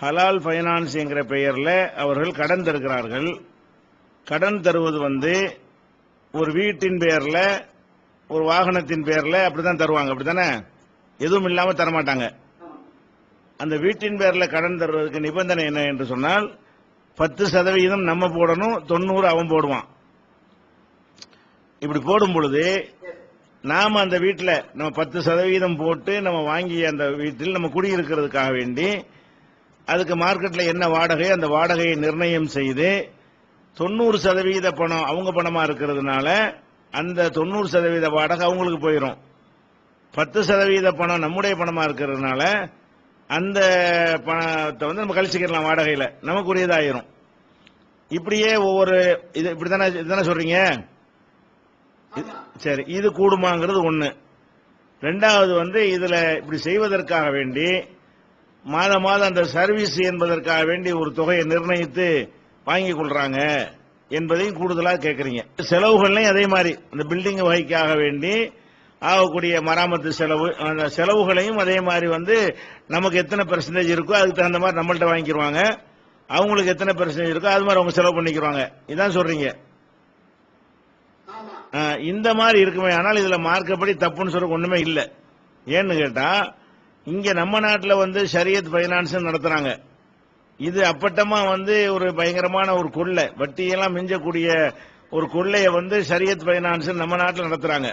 ஹலால் ஃபைனான்ஸ் என்கிற பெயரில் அவர்கள் கடன் தருகிறார்கள். கடன் தருவது வந்து ஒரு வீட்டின் பெயரில் ஒரு வாகனத்தின் பெயரில் அப்படிதான் தருவாங்க. அப்படித்தானே? எதுவும் இல்லாமல் தரமாட்டாங்க. அந்த வீட்டின் பேரில் கடன் தருவதற்கு நிபந்தனை என்ன என்று சொன்னால் பத்து சதவீதம் நம்ம போடணும் தொண்ணூறு அவன் போடுவான். இப்படி போடும் பொழுது நாம் அந்த வீட்டில் நம்ம பத்து சதவீதம் போட்டு நம்ம வாங்கிய அந்த வீட்டில் நம்ம குடியிருக்கிறதுக்காக வேண்டி அதுக்கு மார்க்கெட்ல என்ன வாடகை அந்த வாடகையை நிர்ணயம் செய்து தொண்ணூறு சதவீத பணம் அவங்க பணமா இருக்கிறதுனால அந்த தொண்ணூறு சதவீத வாடகை அவங்களுக்கு போயிடும் பத்து சதவீத பணம் நம்முடைய பணமா இருக்கிறதுனால அந்த பணத்தை வந்து நம்ம கழிச்சுக்கலாம் வாடகையில. நமக்குரியதாயிரும். இப்படியே ஒவ்வொரு இது இப்படித்தானே இதுதானே சொல்றீங்க? சரி இது கூடுமாங்கிறது ஒண்ணு. ரெண்டாவது வந்து இதுல இப்படி செய்வதற்காக வேண்டி மாதம் மாதம் அந்த சர்வீஸ் என்பதற்காக வேண்டி ஒரு தொகையை நிர்ணயித்து வாங்கி கொள்றாங்க என்பதையும் கூடுதலாக கேட்கறீங்க செலவுகள்லையும் அதே மாதிரி. இந்த பில்டிங் வகைக்காக வேண்டி ஆகக்கூடிய மராமத்து செலவு அந்த செலவுகளையும் அதே மாதிரி வந்து நமக்கு எத்தனை பெர்சன்டேஜ் இருக்கோ அதுக்கு தகுந்த மாதிரி நம்மள்ட்ட வாங்கிக்கிருவாங்க. அவங்களுக்கு எத்தனை பெர்சன்டேஜ் இருக்கோ அது மாதிரி அவங்க செலவு பண்ணிக்கிறாங்க இதான் சொல்றீங்க. இந்த மாதிரி இருக்குமே. ஆனால் இதுல மார்க்கப்படி தப்புன்னு சொல்ற ஒண்ணுமே இல்ல. ஏன்னு கேட்டா இங்க நம்ம நாட்டில் வந்து ஷரியத் பைனான்ஸ் நடத்துறாங்க. இது அப்பட்டமா வந்து ஒரு பயங்கரமான ஒரு கொள்ளை. வட்டியெல்லாம் மிஞ்சக்கூடிய ஒரு கொள்ளையை வந்து ஷரியத் பைனான்ஸ் நம்ம நாட்டில் நடத்துறாங்க.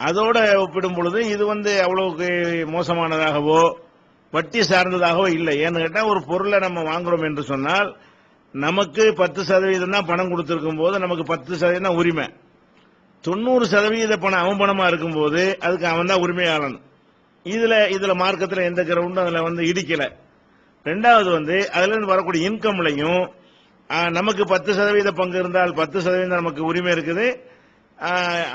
அதோட ஒப்பிடும் பொழுது இது வந்து அவ்வளவுக்கு மோசமானதாகவோ வட்டி சார்ந்ததாகவோ இல்லை. ஏன்னு கேட்டால் ஒரு பொருளை நம்ம வாங்குறோம் என்று சொன்னால் நமக்கு பத்து சதவீதம் தான் பணம் கொடுத்துருக்கும் போது நமக்கு பத்து சதவீதம் தான் உரிமை. தொண்ணூறு சதவீத பணம் அவன் பணமா இருக்கும்போது அதுக்கு அவன் தான் உரிமையாளன். இதுல இதுல மார்க்கத்துல எந்த கிரவுண்டும் அதுல வந்து இடிக்கல. ரெண்டாவது வந்து அதுல இருந்து வரக்கூடிய இன்கம்லையும் நமக்கு பத்து சதவீத பங்கு இருந்தால் பத்து சதவீதம் நமக்கு உரிமை இருக்குது.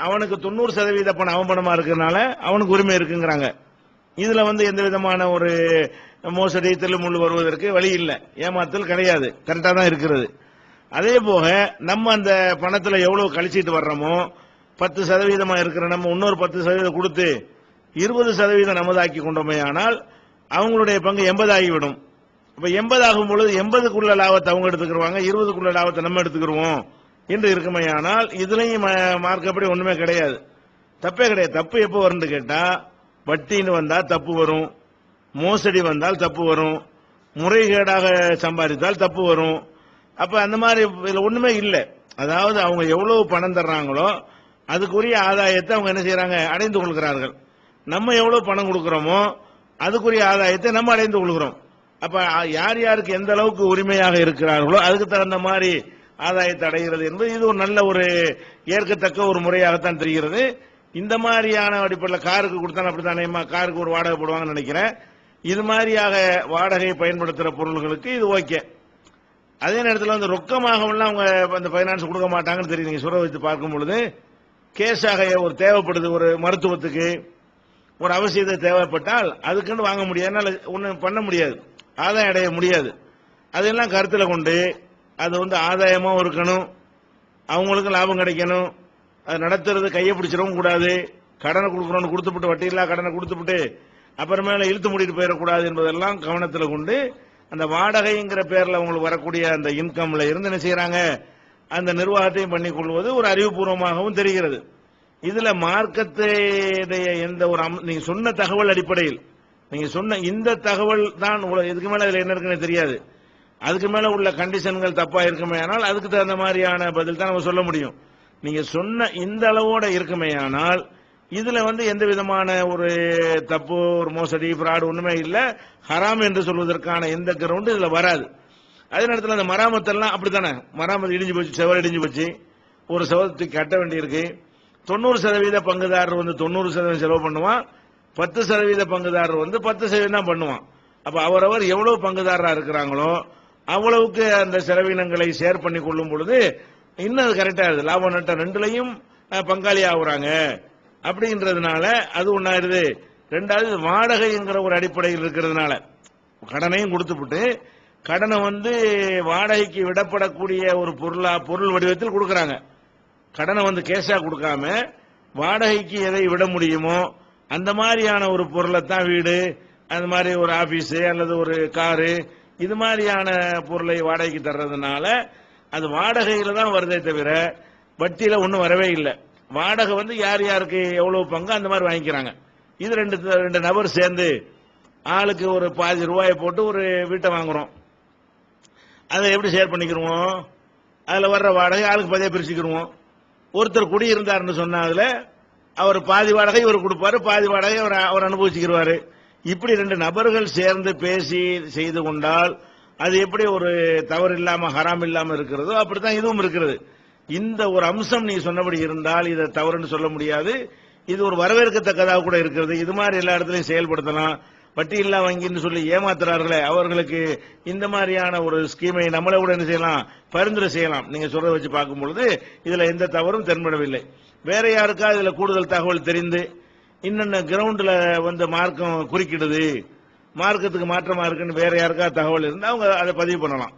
அவனுக்கு தொண்ணூறு சதவீத பணம் அவம்பணமா இருக்கிறதுனால அவனுக்கு உரிமை இருக்குங்கிறாங்க. இதுல வந்து எந்த விதமான ஒரு மோசடி தில்லுமுள்ளு வருவதற்கு வழி இல்லை. ஏமாத்தல் கிடையாது. கரெக்டா தான் இருக்கிறது. அதே போக நம்ம அந்த பணத்துல எவ்வளவு கழிச்சிட்டு வர்றோமோ பத்து சதவீதமா இருக்கிற நம்ம இன்னொரு பத்து சதவீதம் கொடுத்து இருபது சதவீதம் நமதாக்கி கொண்டோமே ஆனால் அவங்களுடைய பங்கு எண்பதாகிவிடும். இப்ப எண்பது ஆகும் பொழுது எண்பதுக்குள்ள லாபத்தை அவங்க எடுத்துக்கிடுவாங்க இருபதுக்குள்ள லாபத்தை நம்ம எடுத்துக்கிடுவோம் என்று இருக்குமே ஆனால் இதுலயும் ம- மார்க்கப்படி ஒண்ணுமே கிடையாது. தப்பே கிடையாது. தப்பு எப்போ வரும்னு கேட்டா வட்டின்னு வந்தா தப்பு வரும் மோசடி வந்தால் தப்பு வரும் முறைகேடாக சம்பாதித்தால் தப்பு வரும். அப்ப அந்த மாதிரி இதுல ஒண்ணுமே இல்லை. அதாவது அவங்க எவ்வளவு பணம் தர்றாங்களோ அதுக்குரிய ஆதாயத்தை அவங்க என்ன செய்யறாங்க அடைந்து கொள்கிறார்கள். நம்ம எவ்வளவு பணம் கொடுக்கிறோமோ அதுக்குரிய ஆதாயத்தை நம்ம அடைந்து கொள்கிறோம். அப்ப யார் யாருக்கு எந்த அளவுக்கு உரிமையாக இருக்கிறார்களோ அதுக்கு தகுந்த மாதிரி ஆதாயத்தை அடைகிறது என்பது இது ஒரு நல்ல ஒரு ஏற்கத்தக்க ஒரு முறையாகத்தான் தெரிகிறது. இந்த மாதிரியான அடிப்படையில் காருக்கு கொடுத்தா அப்படித்தானே காருக்கு ஒரு வாடகை போடுவாங்கன்னு நினைக்கிறேன். இது மாதிரியாக வாடகை பயன்படுத்துகிற பொருள்களுக்கு இது ஓகே. அதே நேரத்தில் வந்து ரொக்கமாகவும்லாம் அவங்க அந்த ஃபைனான்ஸ் கொடுக்க மாட்டாங்கன்னு தெரியும் நீங்கள் சொல்ல வச்சு பார்க்கும் பொழுது கேஸாக ஒரு தேவைப்படுது ஒரு மருத்துவத்துக்கு. ஒரு அவசியத்தை தேவைப்பட்டால் அதுக்குன்னு வாங்க முடியாது ஒன்றும் பண்ண முடியாது. ஆதாயம் அடைய முடியாது. அதெல்லாம் கருத்தில் கொண்டு அது வந்து ஆதாயமும் இருக்கணும். அவங்களுக்கு லாபம் கிடைக்கணும். அது நடத்துறது கையை பிடிச்சிடவும் கூடாது. கடனை கொடுக்குறோன்னு கொடுத்துவிட்டு வட்டியில்லா கடனை கொடுத்துவிட்டு அப்புறமேல இழுத்து மூடிட்டு போயிடக்கூடாது என்பதெல்லாம் கவனத்தில் கொண்டு அந்த வாடகைங்கிற பேரில் அவங்களுக்கு வரக்கூடிய அந்த இன்கம்ல இருந்து என்ன செய்யறாங்க? அந்த நிர்வாகத்தையும் பண்ணிக் கொள்வது ஒரு அறிவுபூர்வமாகவும் தெரிகிறது. இதுல மார்க்கத்துடைய எந்த ஒரு அம்- நீங்க சொன்ன தகவல் அடிப்படையில் நீங்க சொன்ன இந்த தகவல் தான் உங்களை- இதுக்கு மேல இதுல என்ன இருக்குன்னு தெரியாது. அதுக்கு மேல உள்ள கண்டிஷன்கள் தப்பா இருக்குமே ஆனால் அதுக்கு தகுந்த மாதிரியான பதில் தான் நம்ம சொல்ல முடியும். நீங்க சொன்ன இந்த அளவோட இருக்குமே ஆனால் இதுல வந்து எந்த விதமான ஒரு தப்பு ஒரு மோசடி ஃப்ராடு ஒண்ணுமே இல்லை. ஹராம் என்று சொல்வதற்கான எந்த கிரவுண்டு இதுல வராது. அதே நேரத்தில் அந்த மராமத்தெல்லாம் அப்படித்தானே? மராமத்து இடிஞ்சு போச்சு செவர் இடிஞ்சு போச்சு. ஒரு செவத்துக்கு கட்ட வேண்டியிருக்கு. தொண்ணூறு சதவீத பங்குதாரர் வந்து தொண்ணூறு சதவீதம் செலவு பண்ணுவான். பத்து சதவீத பங்குதாரர் வந்து பத்து சதவீதம் தான் பண்ணுவான். அப்ப அவரவர் எவ்வளவு பங்குதாரராக இருக்கிறாங்களோ அவ்வளவுக்கு அந்த செலவினங்களை ஷேர் பண்ணி கொள்ளும் பொழுது இன்னும் அது கரெக்டா இருக்குது லாபம் நட்டம் ரெண்டுலையும் பங்காளி ஆகுறாங்க. அப்படின்றதுனால அது ஒன்னாயிருது ரெண்டாவது வாடகைங்கிற ஒரு அடிப்படையில் இருக்கிறதுனால கடனையும் கொடுத்துவிட்டு கடனை வந்து வாடகைக்கு விடப்படக்கூடிய ஒரு பொருளா பொருள் வடிவத்தில் கொடுக்கறாங்க. கடனை வந்து கேஷா கொடுக்காம வாடகைக்கு எதை விட முடியுமோ அந்த மாதிரியான ஒரு பொருளை தான் வீடு அந்த மாதிரி ஒரு ஆபீஸு அல்லது ஒரு காரு இது மாதிரியான பொருளை வாடகைக்கு தர்றதுனால அது வாடகையில தான் வருதே தவிர வட்டியில ஒன்றும் வரவே இல்லை. வாடகை வந்து யார் யாருக்கு எவ்வளவு பங்கு அந்த மாதிரி வாங்கிக்கிறாங்க. இது ரெண்டு ரெண்டு நபர் சேர்ந்து ஆளுக்கு ஒரு பாதி ரூபாயை போட்டு ஒரு வீட்டை வாங்குறோம். அதை எப்படி ஷேர் பண்ணிக்கிருவோம்? அதில் வர்ற வாடகை ஆளுக்கு பாதியா பிரிச்சுக்கிருவோம். ஒருத்தர் குடியிருந்தார்னு சொன்னதுல அவர் பாதி வாடகை இவர் கொடுப்பாரு பாதி வாடகை அவர் அவர் அனுபவிச்சுக்கிறாரு இப்படி ரெண்டு நபர்கள் சேர்ந்து பேசி செய்து கொண்டால் அது எப்படி ஒரு தவறு இல்லாம ஹராம் இல்லாம இருக்கிறதோ அப்படித்தான் இதுவும் இருக்கிறது. இந்த ஒரு அம்சம் நீ சொன்னபடி இருந்தால் இதை தவறுன்னு சொல்ல முடியாது. இது ஒரு வரவேற்கத்தக்கதாக கூட இருக்கிறது. இது மாதிரி எல்லா இடத்துலையும் செயல்படுத்தலாம். வட்டி வங்கின்னு சொல்லி ஏமாத்துறார்களே அவர்களுக்கு இந்த மாதிரியான ஒரு ஸ்கீமை நம்மளை கூட என்ன செய்யலாம்? பரிந்துரை செய்யலாம். நீங்க சொல்றதை வச்சு பார்க்கும் பொழுது இதுல எந்த தவறும் தென்படவில்லை. வேற யாருக்கா இதுல கூடுதல் தகவல் தெரிந்து இன்னென்ன கிரவுண்டில் வந்து மார்க்கம் குறிக்கிடுது மார்க்கத்துக்கு மாற்றமா இருக்குன்னு வேற யாருக்கா தகவல் இருந்தால் அவங்க அதை பதிவு பண்ணலாம்.